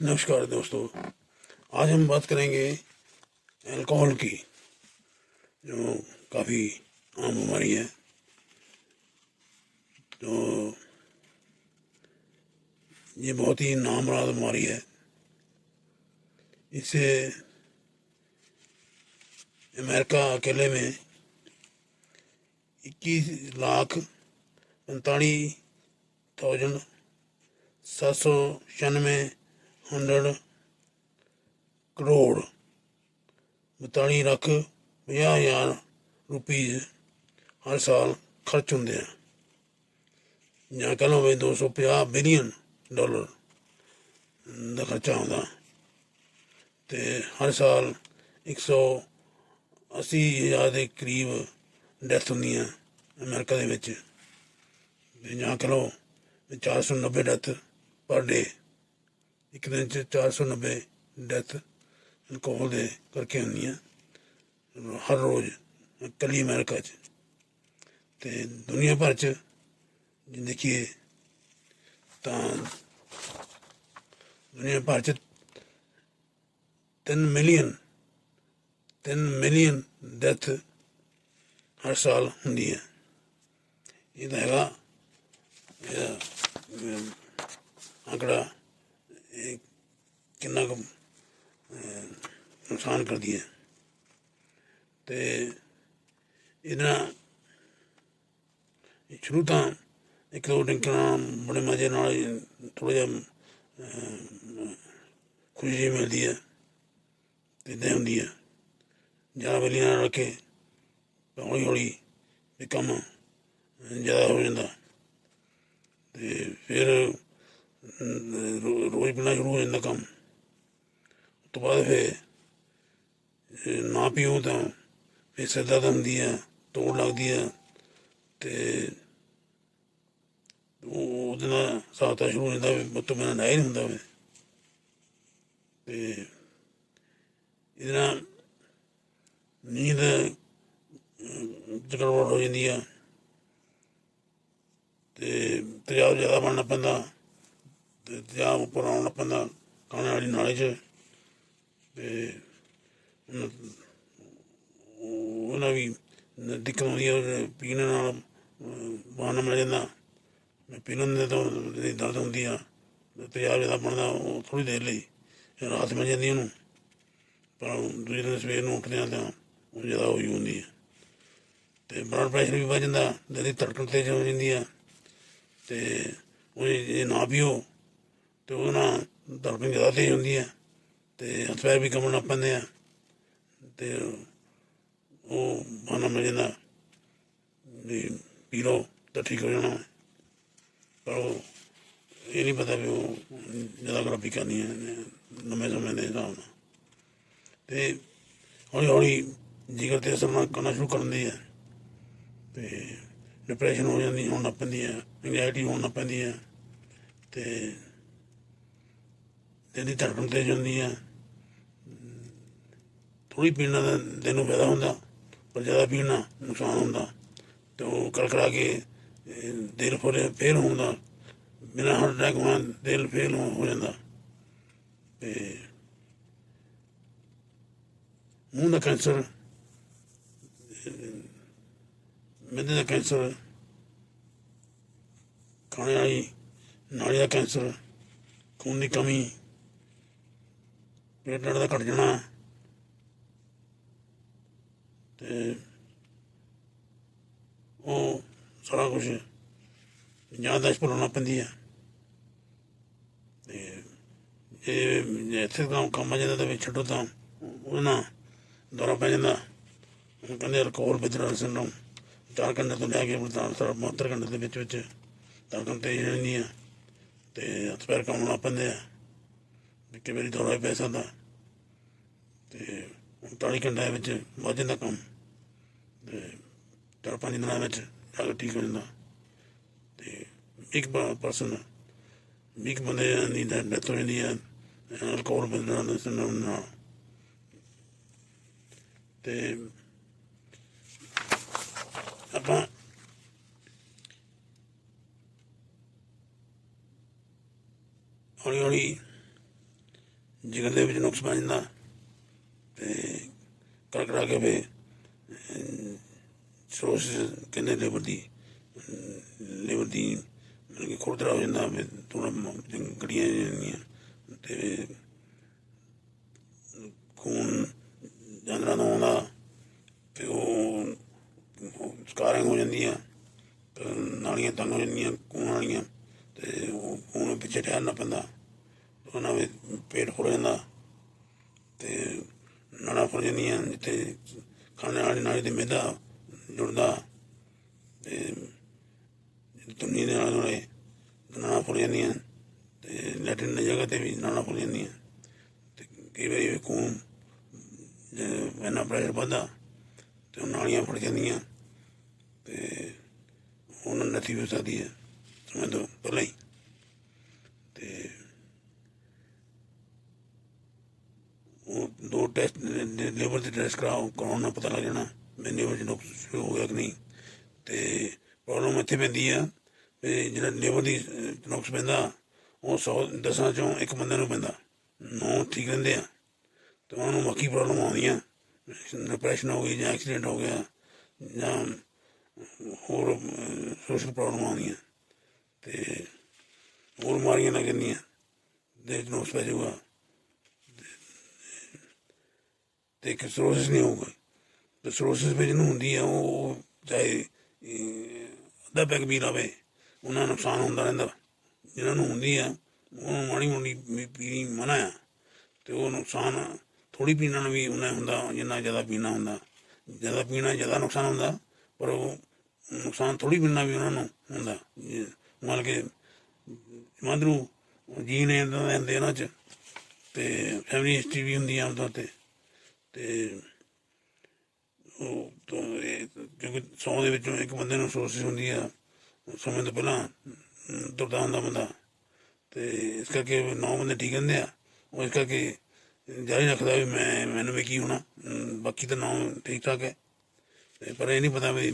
نمسکار دوستو، آج ہم بات کریں گے الکوہل کی، جو کافی عام بیماری ہے۔ تو یہ بہت ہی نامراد بیماری ہے۔ اس سے امریکہ اکیلے میں اکیس لاکھ پینتالیس تھاؤزنڈ سات سو چھیانوے ਹੰਡਰਡ ਕਰੋੜ 42 ਲੱਖ 50 ਹਜ਼ਾਰ ਰੁਪਏ ਹਰ ਸਾਲ ਖਰਚ ਹੁੰਦੇ ਆ। ਜਾਂ ਕਹ ਲਓ ਵੀ 250 ਬਿਲੀਅਨ ਡਾਲਰ ਦਾ ਖਰਚਾ ਆਉਂਦਾ। ਤੇ ਹਰ ਸਾਲ 180 ਹਜ਼ਾਰ ਦੇ ਕਰੀਬ ਡੈਥ ਹੁੰਦੀਆਂ ਅਮਰੀਕਾ ਦੇ ਵਿੱਚ। ਜਾਂ ਕਹ ਲਓ 490 ਡੈਥ ਪਰ ਡੇ ਇੱਕ ਦਿਨ ਚ 490 ਡੈਥ ਅਲਕੋਹਲ ਦੇ ਕਰਕੇ ਹੁੰਦੀਆਂ ਹਰ ਰੋਜ਼ ਕੱਲੀ ਅਮਰੀਕਾ ਚ। ਤੇ ਦੁਨੀਆ ਭਰ ਚ ਜੇ ਦੇਖੀਏ ਤਾਂ ਦੁਨੀਆ ਭਰ ਚ 3 ਮਿਲੀਅਨ 3 ਮਿਲੀਅਨ ਡੈਥ ਹਰ ਸਾਲ ਹੁੰਦੀ ਹੈ ਇਹ ਤਾਂ ਹੈਗਾ ਇਹਦਾ ਅਮ, ਆંકੜਾ ਇਹ ਕਿੰਨਾ ਕੁ ਨੁਕਸਾਨ ਕਰਦੀ ਹੈ। ਤੇ ਇਹਦੇ ਸ਼ੁਰੂ ਤਾਂ ਇੱਕ ਦੋ ਡਰਿੰਕ ਨਾਲ ਬੜੇ ਮਜ਼ੇ ਨਾਲ ਥੋੜਾ ਜਿਹਾ ਖੁਸ਼ੀ ਮਿਲਦੀ ਹੈ ਤੇ ਇਦਾਂ ਹੁੰਦੀ ਹੈ। ਜ਼ਿਆਦਾ ਵੇਲੀ ਨਾਲ ਰੱਖੇ ਹੌਲੀ ਹੌਲੀ ਇਹ ਕੰਮ ਜ਼ਿਆਦਾ ਹੋ ਜਾਂਦਾ। ਤੇ ਫਿਰ ਰੋ- ਰੋਜ਼ ਪੀਣਾ ਸ਼ੁਰੂ ਹੋ ਜਾਂਦਾ ਕੰਮ। ਤੋਂ ਬਾਅਦ ਫਿਰ ਨਾ ਪੀਓ ਤਾਂ ਫਿਰ ਸਿਰ ਦਰਦ ਹੁੰਦੀ ਹੈ ਤੋੜ ਲੱਗਦੀ ਹੈ ਤੇ ਉਹ ਉਹਦੇ ਨਾਲ ਸਾਤਾ ਸ਼ੁਰੂ ਹੋ ਜਾਂਦਾ ਵੀ ਮਤੋਂ ਮੇਰਾ ਨਾ ਨਹੀਂ ਹੁੰਦਾ ਵੇ ਤੇ ਇਹਦੇ ਨਾਲ ਨੀਂਦ ਜਗੜਵੜ ਹੋ ਜਾਂਦੀ ਆ ਤੇ ਤੇਜ਼ਾਬ ਜ਼ਿਆਦਾ ਬਣਨਾ ਪੈਂਦਾ ਤੇ ਤੇਜ਼ਾਬ ਉੱਪਰ ਆਉਣਾ ਪੈਂਦਾ, ਖਾਣੇ ਵਾਲੀ ਨਾਲੇ 'ਚ। ਤੇ ਉਹਨਾਂ- ਵੀ ਨ- ਦਿੱਕਤ ਆਉਂਦੀ ਹੈ ਪੀਣ ਨਾਲ ਅਹ, ਬਹਾਨਾ ਮਿਲ ਜਾਂਦਾ। ਪੀਣ ਦੇ ਤੋਂ ਜਿਹੜੀ ਦਰਦ ਹੁੰਦੀ ਆ ਤੇ ਤੇਜ਼ਾਬ ਜ਼ਿਆਦਾ ਬਣਦਾ ਉਹ ਥੋੜੀ ਦੇਰ ਲਈ ਰਾਤ ਮਿਲ ਜਾਂਦੀ ਉਹਨੂੰ। ਪਰ ਦੂਜੇ ਦਿਨ ਸਵੇਰ ਨੂੰ ਉੱਠਦੇ ਆ ਤਾਂ ਉਹ ਜ਼ਿਆਦਾ ਹੋਈ ਹੁੰਦੀ ਹੈ ਤੇ ਬਲੱਡ ਪ੍ਰੈਸ਼ਰ ਵੀ ਵੱਧ ਜਾਂਦਾ ਦਿਲ ਧੜਕਣ ਤੇਜ਼ ਹੋ ਜਾਂਦੀ ਆ। ਤੇ ਉਹ ਜੇ ਨਾ ਪੀਓ ਤੇ ਉਹ ਨਾਲ ਧੜਕਣ ਜ਼ਿਆਦਾ ਤੇਜ਼ ਹੁੰਦੀ ਹੈ ਤੇ ਹੱਥ ਪੈਰ ਵੀ ਕੰਬਣ ਲੱਗ ਪੈਂਦੇ ਆ। ਤੇ ਉਹ ਬਹਾਨਾ ਮਿਲ ਜਾਂਦਾ ਵੀ ਪੀ ਲਓ ਤਾਂ ਠੀਕ ਹੋ ਜਾਣਾ। ਪਰ ਉਹ ਇਹ ਨਹੀਂ ਪਤਾ ਵੀ ਉਹ ਜ਼ਿਆਦਾ ਖਰਾਬੀ ਕਰਨੀ ਹੈ ਇਹਨੇ ਨਵੇਂ ਸਮੇਂ ਦੇ ਹਿਸਾਬ ਨਾਲ। ਤੇ ਹੌਲੀ ਹੌਲੀ ਜਿਗਰ ਤੇ ਅਸਰ ਕਰਨਾ ਸ਼ੁਰੂ ਕਰਨ ਦੀ ਹੈ, ਤੇ ਡਿਪਰੈਸ਼ਨ ਹੋ ਜਾਂਦੀ, ਹੋਣ ਲੱਗ ਪੈਂਦੀ ਹੈ ਐਂਗਜ਼ਾਇਟੀ ਹੋਣ ਲੱਗ ਪੈਂਦੀ ਹੈ, ਤੇ ਦਿਲ ਦੀ ਧੜਕਣ ਤੇਜ਼ ਹੁੰਦੀ ਹੈ। ਥੋੜੀ ਪੀਣ ਨਾਲ ਦਿਲ ਨੂੰ ਫਾਇਦਾ ਹੁੰਦਾ, ਪਰ ਜ਼ਿਆਦਾ ਪੀਣ ਨਾਲ ਨੁਕਸਾਨ ਹੁੰਦਾ। ਤੇ ਉਹ ਕੜਕੜਾ ਕੇ ਦਿਲ ਫੋਰੇ ਫੇਲ ਹੁੰਦਾ। ਬਿਨਾਂ ਹਾਰਟ ਅਟੈਕ ਹੋਣ ਦਿਲ ਫੇਲ ਹੋ ਹੋ ਜਾਂਦਾ। ਤੇ ਮੂੰਹ ਦਾ ਕੈਂਸਰ ਮਿਹਦੇ ਦਾ ਕੈਂਸਰ, ਖਾਣੇ ਵਾਲੀ ਨਾਲੀ ਦਾ ਕੈਂਸਰ, ਖੂਨ ਦੀ ਕਮੀ, ਪੇਟ ਦਾ ਘਟ ਜਾਣਾ। ਤੇ ਉਹ ਸਾਰਾ ਕੁਝ ਯਾਦਾਸ਼ਤ ਭੁੱਲਣਾ ਪੈਂਦੀ ਹੈ ਤੇ ਇਹ ਜੇ ਇੱਥੇ ਕੰਮ ਕੰਮ ਆ ਜਾਂਦਾ ਤਾਂ ਛੱਡੋ ਤਾਂ ਉਹਨਾਂ ਦੌਰਾ ਪੈ ਜਾਂਦਾ। ਉਹ ਕਹਿੰਦੇ ਅਲਕੋਹਲ ਵਿਦਰਾਲ ਸਿੰਡਰੋਮ ਚਾਰ ਘੰਟੇ ਤੋਂ ਲੈ ਕੇ ਬਤਾਂ ਸਾਰਾ 72 ਘੰਟੇ ਦੇ ਵਿੱਚ ਵਿੱਚ ਤਾਕਤ ਤੇਜ਼ ਰਹਿੰਦੀ ਆ। ਤੇ ਹੱਥ ਪੈਰ ਕੰਮ ਲੱਗ ਪੈਂਦੇ ਆ। ਵੀ ਕਈ ਵਾਰੀ ਦੌਰਾ ਵੀ ਪੈ ਸਕਦਾ। ਤੇ 39 ਘੰਟੇ ਵਿੱਚ ਵੱਧ ਜਾਂਦਾ ਕੰਮ। ਤੇ ਚਾਰ ਪੰਜ ਦਿਨਾਂ ਵਿੱਚ ਜਾ ਕੇ ਠੀਕ ਹੋ ਜਾਂਦਾ। ਤੇ ਇੱਕ ਪਰਸਨ ਇੱਕ ਬੰਦੇ ਦੀ ਡੈਥ ਹੋ ਜਾਂਦੀ ਹੈ ਅਲਕੋਹਲ ਬੰਦਨਾ ਦੇ ਸਿੰਡਰੋਮ ਨਾਲ ਤੇ ਆਪਾਂ ਹੌਲੀ ਹੌਲੀ ਜਿਗਰ ਦੇ ਵਿੱਚ ਨੁਕਸ ਪੈ ਜਾਂਦਾ। ਕਰ ਕਰਾ ਕੇ ਫੇ ਸੋਸ ਕਹਿੰਦੇ ਲਿਵਰ ਦੀ ਲਿਵਰ ਦੀ, ਮਤਲਬ ਕਿ ਖੁਰਦਰਾ ਹੋ ਜਾਂਦਾ ਫੇ ਥੋੜਾ ਗੜੀਆਂ ਜਾਂਦੀਆਂ ਤੇ ਖੂਨ ਜਾਂਦਰਾਂ ਨੂੰ ਆਉਂਦਾ, ਤੇ ਉਹ ਸਕਾਰਿੰਗ ਹੋ ਜਾਂਦੀਆਂ ਨਾਲੀਆਂ ਤੰਗ ਹੋ ਜਾਂਦੀਆਂ, ਖੂਨ ਵਾਲੀਆਂ, ਤੇ ਉਹ ਖੂਨ ਪਿੱਛੇ ਠਹਿਰਨਾ ਪੈਂਦਾ, ਉਹਨਾਂ ਵਿੱਚ ਪੇਟ ਫੁੱਲ ਜਾਂਦਾ। ਨਾੜਾਂ ਫੁੱਲ ਜਾਂਦੀਆਂ ਜਿੱਥੇ ਖਾਣੇ ਵਾਲੀ ਨਾਲੀ 'ਤੇ ਮਿਹਦਾ ਜੁੜਦਾ। ਤੇ ਤੁੰਨੀ ਦੇ ਨਾਲ ਜੁੜੇ ਨਾੜਾਂ ਫੁੱਲ ਜਾਂਦੀਆਂ ਤੇ ਲੈਟਰਿਨ ਦੀ ਜਗ੍ਹਾ ਤੇ ਵੀ ਨਾੜਾਂ ਫੁੱਲ ਜਾਂਦੀਆਂ ਤੇ ਕਈ ਵਾਰੀ ਵੀ ਖੂਨ ਇਹਨਾਂ ਪ੍ਰੈਸ਼ਰ ਵੱਧਦਾ, ਤੇ ਉਹ ਨਾਲੀਆਂ ਫੜ ਜਾਂਦੀਆਂ। ਤੇ ਉਹਨਾਂ ਨਤੀ ਵੀ ਹੋ ਸਕਦੀ ਹੈ ਸਮੇਂ ਤੋਂ ਪਹਿਲਾਂ ਹੀ ਤੇ ਉਹ ਦੋ ਟੈਸਟ ਲੇਬਰ ਦੇ ਟੈਸਟ ਕਰਾਓ ਨਾਲ ਪਤਾ ਲੱਗ ਜਾਣਾ ਮੈਨੂੰ ਲਿਵਰ ਚ ਨੁਕਸ ਸ਼ੁਰੂ ਹੋ ਗਿਆ ਕਿ ਨਹੀਂ। ਤੇ ਪ੍ਰੋਬਲਮ ਇੱਥੇ ਪੈਂਦੀ ਆ ਵੀ ਜਿਹੜਾ ਲਿਵਰ ਦੀ ਨੁਕਸ ਪੈਂਦਾ, ਉਹ 100 ਦਸਾਂ ਚੋਂ ਇੱਕ ਬੰਦੇ ਨੂੰ ਪੈਂਦਾ। ਨੌ ਠੀਕ ਰਹਿੰਦੇ ਆ। ਤੇ ਉਹਨਾਂ ਨੂੰ ਬਾਕੀ ਪ੍ਰੋਬਲਮ ਆਉਂਦੀਆਂ। ਡਿਪਰੈਸ਼ਨ ਹੋ ਗਈ ਜਾਂ ਐਕਸੀਡੈਂਟ ਹੋ ਗਿਆ ਜਾਂ ਹੋਰ ਸੋਸ਼ਲ ਪ੍ਰੋਬਲਮ ਆਉਂਦੀਆਂ। ਤੇ ਹੋਰ ਬਿਮਾਰੀਆਂ ਲੱਗ ਜਾਂਦੀਆਂ ਦੇ ਨੁਕਸ ਪੈ ਜਾਊਗਾ। ਤੇ ਇੱਕ ਸਰੋਸਿਸ ਨਹੀਂ ਹੋਊਗਾ। ਤੇ ਸਰੋਸਿਸ ਵਿੱਚ ਜਿਹਨੂੰ ਹੁੰਦੀ ਆ, ਉਹ ਚਾਹੇ ਅੱਧਾ ਪੈਕ ਵੀ ਲਾਵੇ, ਉਹਨਾਂ ਨੂੰ ਨੁਕਸਾਨ ਹੁੰਦਾ ਰਹਿੰਦਾ। ਜਿਹਨਾਂ ਨੂੰ ਹੁੰਦੀ ਆ, ਉਹਨੂੰ ਮਾੜੀ ਮੋਟੀ ਪੀਣੀ ਮਨਾ ਆ, ਤੇ ਉਹ ਨੁਕਸਾਨ ਥੋੜੀ ਪੀਣ ਨਾਲ ਵੀ ਉਹਨਾਂ ਹੁੰਦਾ, ਜਿੰਨਾ ਜ਼ਿਆਦਾ ਪੀਣਾ ਹੁੰਦਾ। ਜ਼ਿਆਦਾ ਪੀਣਾ, ਜ਼ਿਆਦਾ ਨੁਕਸਾਨ ਹੁੰਦਾ, ਪਰ ਉਹ ਨੁਕਸਾਨ ਥੋੜੀ ਪੀਣਾ ਵੀ ਉਹਨਾਂ ਨੂੰ ਹੁੰਦਾ। ਜੇ ਮੰਨ ਕੇ ਮਧਰੂ ਜੀ ਨੇ ਇਦਾਂ ਦੇ ਇਹਨਾਂ ਚ, ਤੇ ਫੈਮਿਲੀ ਹਿਸਟਰੀ ਵੀ ਹੁੰਦੀ ਆ ਆਮ ਤੌਰ ਤੇ। ਤੇ ਉਹ ਤੋਂ ਇਹ ਕਿਉਂਕਿ ਸੌ ਦੇ ਵਿੱਚੋਂ ਇੱਕ ਬੰਦੇ ਨੂੰ ਸੋਰਸਿਸ ਹੁੰਦੀ ਆ ਸਮੇਂ ਤੋਂ ਪਹਿਲਾਂ ਅਮ, ਤੁਰਦਾ ਹੁੰਦਾ ਬੰਦਾ। ਤੇ ਇਸ ਕਰਕੇ ਨੌ ਬੰਦੇ ਠੀਕ ਰਹਿੰਦੇ ਆ। ਉਹ ਇਸ ਕਰਕੇ ਜਾਰੀ ਰੱਖਦਾ ਵੀ ਮੈਂ ਮੈਨੂੰ ਵੀ ਕੀ ਹੋਣਾ। ਬਾਕੀ ਤਾਂ ਨੌ ਠੀਕ ਠਾਕ ਹੈ। ਤੇ ਪਰ ਇਹ ਨਹੀਂ ਪਤਾ ਵੀ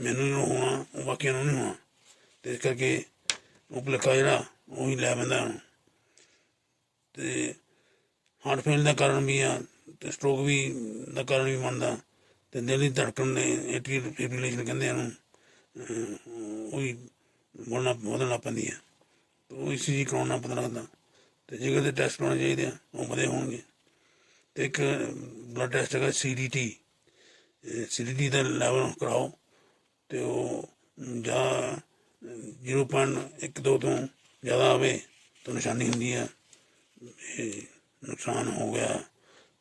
ਮੈਨੂੰ ਜੋ ਹੋਣਾ ਉਹ ਬਾਕੀਆਂ ਨੂੰ ਨਹੀਂ ਹੋਣਾ। ਤੇ ਇਸ ਕਰਕੇ ਉਹ ਭੁਲੇਖਾ ਜਿਹੜਾ ਉਹ ਹੀ ਲੈ ਬੰਦਾ ਹੁਣ। ਤੇ ਹਾਰਟ ਫੇਲ ਦਾ ਕਾਰਨ ਵੀ ਆ। ਤੇ ਸਟ੍ਰੋਕ ਵੀ, ਦਾ ਕਾਰਨ ਵੀ ਬਣਦਾ। ਤੇ ਦਿਲ ਦੀ ਧੜਕਣ ਨੇ ਐਟਰੀਅਲ ਫਿਬ੍ਰਿਲੇਸ਼ਨ ਕਹਿੰਦੇ ਆ ਉਹਨੂੰ ਅਹ, ਉਹ ਵੀ ਵਧਣਾ ਵਧਣਾ ਪੈਂਦੀ ਆ। ਤੇ ਉਹ ਇਸੇ ਕਰਾਉਣਾ ਪਤਾ ਲੱਗਦਾ। ਤੇ ਜਿਗਰ ਦੇ ਟੈਸਟ ਕਰਾਉਣੇ ਚਾਹੀਦੇ ਆ, ਉਹ ਵਧੇ ਹੋਣਗੇ। ਤੇ ਇੱਕ ਬਲੱਡ ਟੈਸਟ ਹੈਗਾ ਸੀਡੀਟੀ ਸੀਡੀਟੀ ਦਾ ਲੈਵਲ ਕਰਾਓ। ਤੇ ਉਹ, ਜਾਂ 0.12 ਤੋਂ ਜ਼ਿਆਦਾ ਆਵੇ, ਤਾਂ ਨਿਸ਼ਾਨੀ ਹੁੰਦੀ ਆ। ਨੁਕਸਾਨ ਹੋ ਗਿਆ।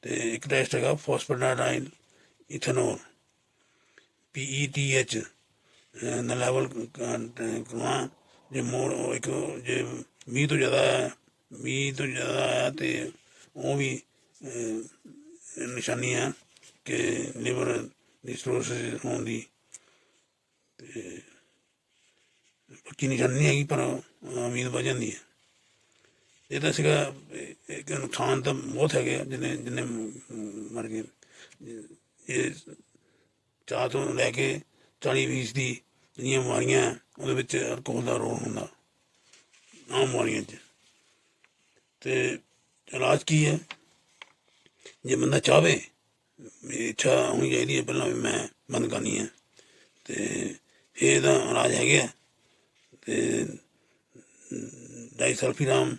ਤੇ ਇੱਕ ਟੈਸਟ ਹੈਗਾ ਫਾਸਫੇਟਾਈਲ ਇਥਨੋਲ PETH ਦਾ ਲੈਵਲ ਕਰਵਾ ਜੇ ਮੋੜ ਉਹ ਇੱਕ ਜੇ 20 ਤੋਂ ਜ਼ਿਆਦਾ ਹੈ 20 ਤੋਂ ਜ਼ਿਆਦਾ ਆਇਆ ਤੇ ਉਹ ਵੀ ਅਹ, ਨਿਸ਼ਾਨੀ ਹੈ ਕਿ ਲਿਵਰ ਦੀ ਸਰੋਸਿਸ ਹੋਣ ਦੀ ਤੇ ਪੱਕੀ ਨਿਸ਼ਾਨੀ ਨਹੀਂ ਹੈਗੀ ਪਰ ਉਮੀਦ ਵਧ ਜਾਂਦੀ ਹੈ ਇਹ ਤਾਂ ਸੀਗਾ ਇਹ- ਇੱਕ ਨੁਕਸਾਨ ਤਾਂ ਬਹੁਤ ਹੈਗੇ ਆ, ਜਿੰਨੇ ਜਿਹਨੇ ਮ- ਮਰ ਗਏ। ਇਹ ਚਾਹ ਤੋਂ ਲੈ ਕੇ 40 ਵੀਸ ਦੀ ਜਿਹੜੀਆਂ ਬਿਮਾਰੀਆਂ ਉਹਦੇ ਵਿੱਚ ਅਲਕੋਹਲ ਦਾ ਰੋਲ ਹੁੰਦਾ। ਆਮ ਬਿਮਾਰੀਆਂ 'ਚ। ਤੇ ਇਲਾਜ ਕੀ ਹੈ? ਜੇ ਬੰਦਾ ਚਾਹਵੇ, ਮੇਰੀ ਇੱਛਾ ਹੋਣੀ ਚਾਹੀਦੀ ਹੈ, ਪਹਿਲਾਂ ਵੀ ਮੈਂ ਬੰਦ ਕਰਨੀ ਹੈ। ਤੇ ਇਹਦਾ ਇਲਾਜ ਹੈਗੇ ਆ। ਤੇ ਡਾਈਸਲਫੀਰਾਮ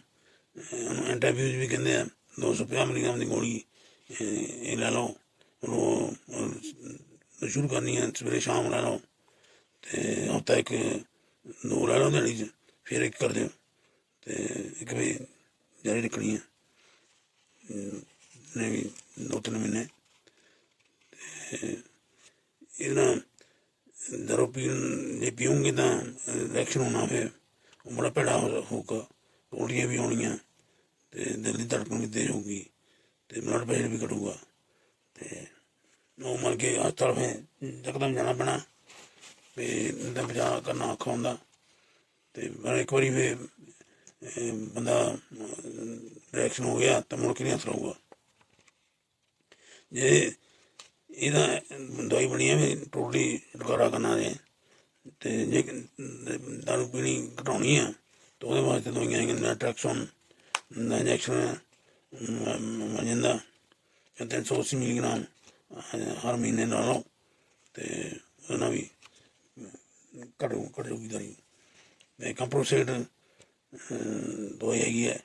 ਉਹਨੂੰ ਐਂਟੀਬਾਇਓਟਿਕ ਵੀ ਕਹਿੰਦੇ ਆ 250 ਮਿਲੀਗ੍ਰਾਮ ਦੀ ਗੋਲੀ ਇਹ ਲੈ ਲਓ ਉਹ ਸ਼ੁਰੂ ਕਰਨੀ ਹੈ ਸਵੇਰੇ ਸ਼ਾਮ ਲੈ ਲਓ, ਤੇ ਹਫ਼ਤਾ ਇੱਕ ਦੋ ਲੈ ਲਓ ਦਿਹਾੜੀ 'ਚ, ਫਿਰ ਇੱਕ ਕਰ ਦਿਓ, ਤੇ ਇੱਕ ਵੀ ਜਾਰੀ ਰੱਖਣੀ ਹੈ ਨੇ ਵੀ ਦੋ ਤਿੰਨ ਮਹੀਨੇ। ਤੇ ਇਹਨਾਂ ਦਰੋ ਪੀਣ ਜੇ ਪੀਉਂਗੇ ਤਾਂ ਰਿਐਕਸ਼ਨ ਹੋਣਾ ਫਿਰ, ਉਹ ਬੜਾ ਭੈੜਾ ਹੋ- ਹੋਊਗਾ, ਉਲਟੀਆਂ ਵੀ ਆਉਣੀਆਂ ਤੇ ਦਿਲ ਦੀ ਧੜਕਣ ਵੀ ਤੇਜ਼ ਹੋਊਗੀ ਤੇ ਬਲੱਡ ਪ੍ਰੈਸ਼ਰ ਵੀ ਘਟੂਗਾ ਤੇ ਉਹ ਮਰ ਕੇ ਹਸਪਤਾਲ ਫਿਰ ਯਕਦਮ ਜਾਣਾ ਪੈਣਾ ਵੀ ਇਹਦਾ ਬਚਾਅ ਕਰਨਾ ਔਖਾ ਹੁੰਦਾ ਤੇ ਪਰ ਇੱਕ ਵਾਰੀ ਫਿਰ ਬੰਦਾ ਰਿਐਕਸ਼ਨ ਹੋ ਗਿਆ ਤਾਂ ਮੁੜ ਕੇ ਨਹੀਂ ਅਸਰ ਹੋਊਗਾ ਜੇ ਇਹਦਾ ਦਵਾਈ ਬਣੀ ਹੈ ਵੀ ਟੋਟਲੀ ਛੁਟਕਾਰਾ ਕਰਨਾ ਜੇ ਤੇ ਜੇ ਦਾਰੂ ਪੀਣੀ ਘਟਾਉਣੀ ਆ ਤਾਂ ਉਹਦੇ ਵਾਸਤੇ ਦਵਾਈਆਂ ਹੈਗੀਆਂ ਨੈਟਰੈਕਸਨ ਦਾ ਇੰਜੈਕਸ਼ਨ ਮਜਿੰਦਾ 380 ਮਿਲੀਗ੍ਰਾਮ ਹਰ ਮਹੀਨੇ ਲਾ ਲਓ ਤੇ ਉਹਨਾਂ ਵੀ ਘਟੂ ਘਟ ਜੂਗੀ ਤੇ ਕੰਪਰੋਸੇਟ ਦਵਾਈ ਹੈਗੀ ਹੈ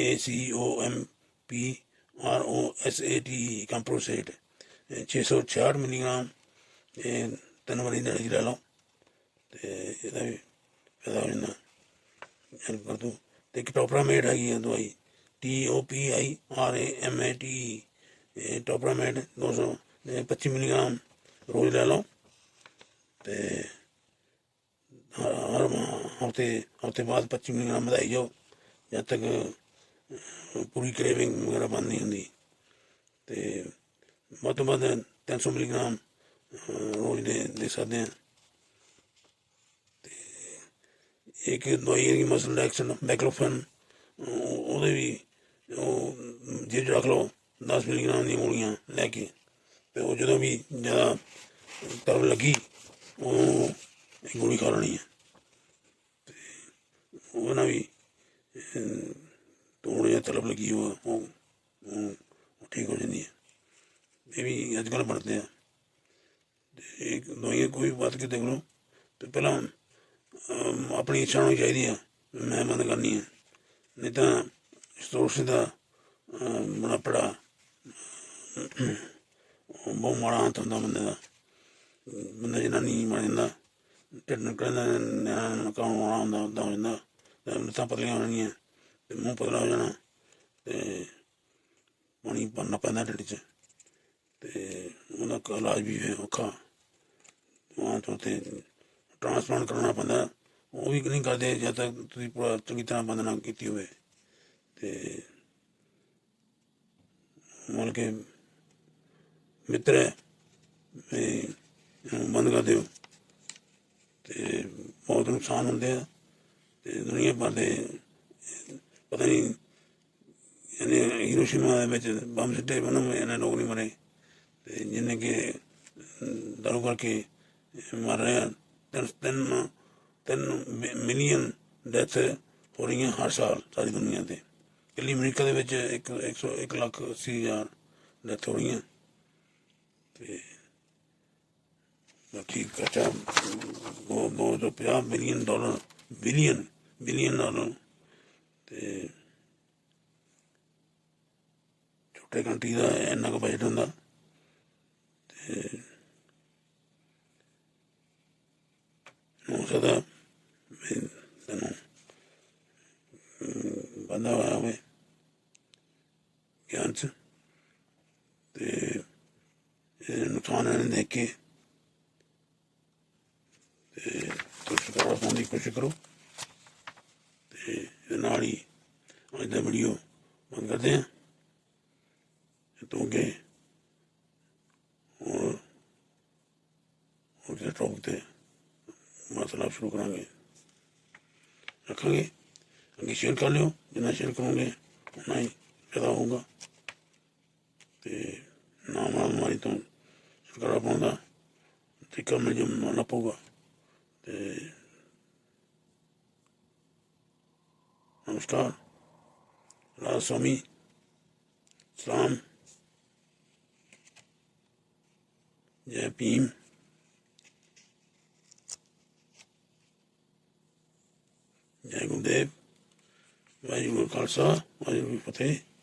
A C O M P R O S A T acamprosate 666 milligram ਇਹ ਤਿੰਨ ਵਾਰੀ ਦਿਹਾੜੀ 'ਚ ਲੈ ਲਓ ਤੇ ਇਹਦਾ ਵੀ ਫਾਇਦਾ ਹੋ ਜਾਂਦਾ ਯਾਰ ਕਰ ਤੇ ਇੱਕ ਟੋਪਰਾਮੇਟ ਹੈਗੀ ਹੈ ਦਵਾਈ, T O P I, R A M A T ਇਹ ਟੋਪਰਾਮੇਟ 200 ਤੇ 25 ਮਿਲੀਗ੍ਰਾਮ ਰੋਜ਼ ਲੈ ਲਓ ਤੇ ਹਰ ਹਫ਼ਤੇ ਹਫ਼ਤੇ ਬਾਅਦ 25 ਮਿਲੀਗ੍ਰਾਮ ਵਧਾਈ ਜਾਓ, ਜਦ ਤੱਕ ਪੂਰੀ ਕ੍ਰੇਵਿੰਗ ਵਗੈਰਾ ਬੰਦ ਨਹੀਂ ਹੁੰਦੀ। ਤੇ ਵੱਧ ਤੋਂ ਵੱਧ 300 ਮਿਲੀਗ੍ਰਾਮ ਰੋਜ਼ ਦੇ ਦੇ ਸਕਦੇ ਹਾਂ ਤੇ ਇੱਕ ਦਵਾਈ ਦੀ ਮਸਲ ਐਕਸ਼ਨ ਬੈਕਲੋਫਨ ਉਹਦੇ ਵੀ, ਉਹ, ਜੇ ਰੱਖ ਲਓ 10 ਮਿਲੀਗ੍ਰਾਮ ਦੀਆਂ ਗੋਲੀਆਂ ਲੈ ਕੇ, ਤੇ ਉਹ ਜਦੋਂ ਵੀ ਜ਼ਿਆਦਾ ਤਰ ਲੱਗੀ, ਉਹ ਗੋਲੀ ਖਾ ਲੈਣੀ ਹੈ। ਤੇ ਉਹ ਨਾ ਵੀ ਤੋੜ ਜਾਂ ਤਲਬ ਲੱਗੀ ਹੋ ਉਹ ਠੀਕ ਹੋ ਜਾਂਦੀ ਹੈ। ਇਹ ਵੀ ਅੱਜ ਕੱਲ੍ਹ ਬਣਦੇ ਆ। ਤੇ ਇੱਕ ਦਵਾਈਆਂ ਕੋਈ ਬਾਤ ਕੇ ਦੇਖ ਲਓ ਤੇ ਪਹਿਲਾਂ ਆਪਣੀ ਇੱਛਾ ਹੋਣੀ ਚਾਹੀਦੀ ਹੈ ਵੀ ਮੈਂ ਬੰਦ ਕਰਨੀ ਹੈ ਨਹੀਂ ਤਾਂ ਸਟੋਰਸ ਦਾ ਅਮ, ਬੜਾ ਪੜਾ ਬਹੁਤ ਮਾੜਾ ਹੱਥ ਹੁੰਦਾ ਬੰਦੇ ਦਾ। ਬੰਦਾ ਜਿਹਨਾਂ ਨਹੀਂ ਮਰ ਜਾਂਦਾ ਢਿੱਡ ਨਿਕਲਦਾ ਨਕਾਉਣ ਆਉਣਾ ਹੁੰਦਾ ਉਦਾਂ ਹੋ ਜਾਂਦਾ। ਤੇ ਲੱਤਾਂ ਪਤਲੀਆਂ ਹੋ ਜਾਣੀਆਂ ਤੇ ਮੂੰਹ ਪਤਲਾ ਹੋ ਜਾਣਾ ਤੇ ਪਾਣੀ ਭਰਨਾ ਪੈਂਦਾ ਢਿੱਡ 'ਚ। ਤੇ ਉਹਦਾ ਕ- ਇਲਾਜ ਵੀ ਹੈ ਔਖਾ। ਆਮ ਤੌਰ ਤੇ ਟ੍ਰਾਂਸਪਲਾਂਟ ਕਰਨਾ ਪੈਂਦਾ ਉਹ ਵੀ ਨਹੀਂ ਕਰਦੇ ਜਦ ਤੱਕ ਤੁਸੀਂ ਪੂਰਾ ਚੰਗੀ ਤਰ੍ਹਾਂ ਬੰਦ ਨਾ ਕੀਤੀ ਹੋਵੇ। ਤੇ ਮਤਲਬ ਕਿ ਮਿੱਤਰ ਹੈ ਬੰਦ ਕਰ ਦਿਓ। ਤੇ ਬਹੁਤ ਨੁਕਸਾਨ ਹੁੰਦੇ ਆ। ਤੇ ਦੁਨੀਆ ਭਰ ਦੇ, ਪਤਾ ਨਹੀਂ, ਇਹਨੇ ਹੀਰੋਸ਼ੀਮਾ ਦੇ ਵਿੱਚ ਬੰਬ ਸਿੱਟੇ, ਉਹਨਾਂ ਨੂੰ ਲੋਕ ਨਹੀਂ ਮਰੇ। ਤੇ ਜਿੰਨੇ ਕਿ ਦਾਰੂ ਕਰਕੇ ਮਰ ਰਹੇ ਆ ਤਿੰਨ ਤਿੰਨ ਮਿਲੀਅਨ ਡੈਥ ਹੋ ਰਹੀਆਂ ਹਰ ਸਾਲ ਸਾਰੀ ਦੁਨੀਆ ਤੇ। ਇਕੱਲੀ ਅਮਰੀਕਾ ਦੇ ਵਿੱਚ ਇੱਕ 100 ਇੱਕ ਲੱਖ ਅੱਸੀ ਹਜ਼ਾਰ ਡੈਥ ਹੋ ਰਹੀਆਂ। ਤੇ ਬਾਕੀ ਕਚਾ ਉਹ ਦੋ ਸੌ ਪੰਜਾਹ million dollar billion billion dollar. ਤੇ ਛੋਟੇ ਕੰਟਰੀ ਦਾ ਇੰਨਾ ਕੁ ਬਜਟ ਹੁੰਦਾ। ਤੇ ਹੋ ਸਕਦਾ ਵੀ ਤੈਨੂੰ ਬੰਦਾ ਹੋਵੇ, ਗਿਆਨ ਚ। ਤੇ ਇਹ ਨੁਕਸਾਨ ਇਹਨੇ ਦੇਖ। ਕੇ ਤੇ ਤੁਸੀਂ ਕਰੋ ਦੀ ਕੋਸ਼ਿਸ਼ ਕਰੋ। ਤੇ ਨਾਲ ਹੀ ਅੱਜ ਦਾ ਵੀਡੀਓ ਬੰਦ ਕਰਦੇ ਹਾਂ ਇਹ ਤੋਂ ਅੱਗੇ ਹੋਰ ਹੋਰ ਕਿਸੇ ਟੌਪਿਕ ਤੇ ਮਸਲਾ ਸ਼ੁਰੂ ਕਰਾਂਗੇ ਰੱਖਾਂਗੇ। ਅੱਗੇ ਸ਼ੇਅਰ ਕਰ ਲਿਓ। ਜਿੰਨਾ ਸ਼ੇਅਰ ਕਰੋਗੇ ਉਨਾ ਹੀ ਫਾਇਦਾ ਹੋਊਗਾ। ਤੇ ਨਾਮ ਮਾਰੀ ਤੋਂ ਛੁਟਕਾਰਾ ਪਾਉਂਦਾ। ਤਰੀਕਾ ਮਿਲ ਜਮ ਪਊਗਾ ਤੇ ਨਮਸਕਾਰ। ਰਾਜ ਸਵਾਮੀ। ਸਲਾਮ। ਜੈ ਭੀਮ ਜੈ ਗੁਰਦੇਵ ਵਾਹਿਗੁਰੂ ਜੀ ਕਾ ਖਾਲਸਾ ਵਾਹਿਗੁਰੂ ਜੀ ਫਤਿਹ।